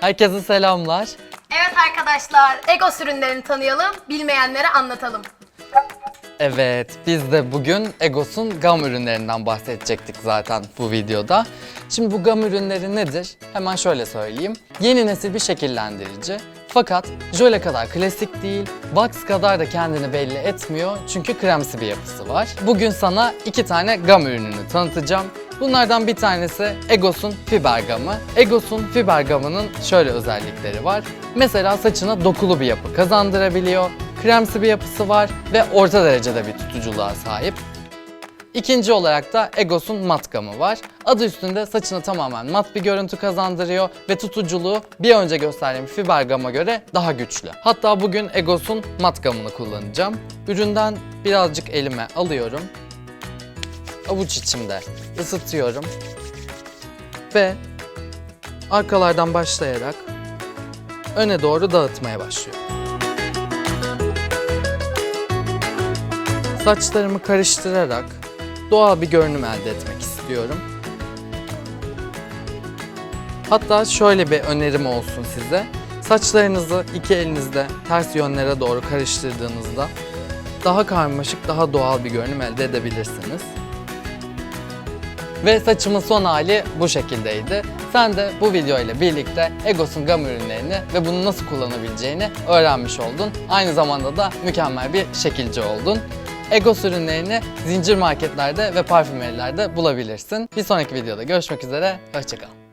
Herkese selamlar. Evet arkadaşlar, Egos ürünlerini tanıyalım, bilmeyenlere anlatalım. Evet, biz de bugün Egos'un gam ürünlerinden bahsedecektik zaten bu videoda. Şimdi bu gam ürünleri nedir? Hemen şöyle söyleyeyim. Yeni nesil bir şekillendirici. Fakat jöle kadar klasik değil, box kadar da kendini belli etmiyor çünkü kremsi bir yapısı var. Bugün sana iki tane gam ürününü tanıtacağım. Bunlardan bir tanesi Egos'un fiber gamı. Egos'un fiber gamının şöyle özellikleri var. Mesela saçına dokulu bir yapı kazandırabiliyor, kremsi bir yapısı var ve orta derecede bir tutuculuğa sahip. İkinci olarak da Egos'un mat gamı var. Adı üstünde saçına tamamen mat bir görüntü kazandırıyor ve tutuculuğu bir önce gösterdiğim fiber gama göre daha güçlü. Hatta bugün Egos'un mat gamını kullanacağım. Üründen birazcık elime alıyorum. Avuç içimde ısıtıyorum. Ve arkalardan başlayarak öne doğru dağıtmaya başlıyorum. Saçlarımı karıştırarak doğal bir görünüm elde etmek istiyorum. Hatta şöyle bir önerim olsun size. Saçlarınızı iki elinizde ters yönlere doğru karıştırdığınızda daha karmaşık, daha doğal bir görünüm elde edebilirsiniz. Ve saçımın son hali bu şekildeydi. Sen de bu video ile birlikte Egos'un gam ürünlerini ve bunu nasıl kullanabileceğini öğrenmiş oldun. Aynı zamanda da mükemmel bir şekilci oldun. Egos ürünlerini zincir marketlerde ve parfümerilerde bulabilirsin. Bir sonraki videoda görüşmek üzere, hoşçakal.